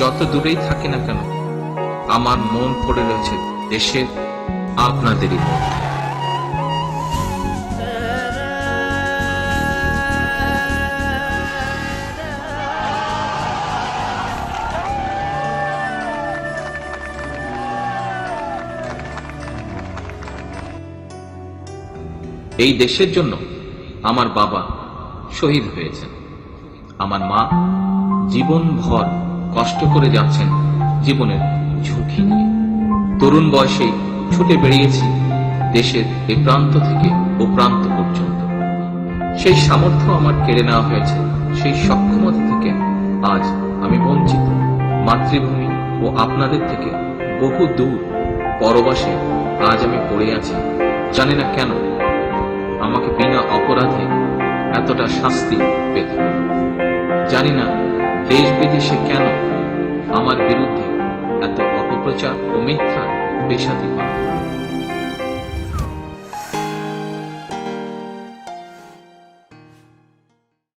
যত দূরেই থাকি না কেন, আমার মন পড়ে রয়েছে দেশের আপনাদেরই মধ্যে এই দেশের জন্য আমার বাবা শহীদ হয়েছেন। আমার মা জীবনভর কষ্ট করে যাচ্ছেন, জীবনের ঝুঁকি নিয়ে। তরুণ বয়সে ছুটে বেরিয়েছি দেশের এ প্রান্ত থেকে ও প্রান্ত পর্যন্ত। সেই সামর্থ্য আমার কেড়ে নেওয়া হয়েছে, সেই সক্ষমতা থেকে আজ আমি বঞ্চিত। মাতৃভূমি ও আপনাদের থেকে বহু দূর, পরবাসে আজ আমি পড়ে আছি। জানি না কেন, আমাকে বিনা অপরাধে এতটা শাস্তি পেতে। জানি না দেশ বিদেশে কেন আমার বিরুদ্ধে এত অপপ্রচার ও মিথ্যা হলো।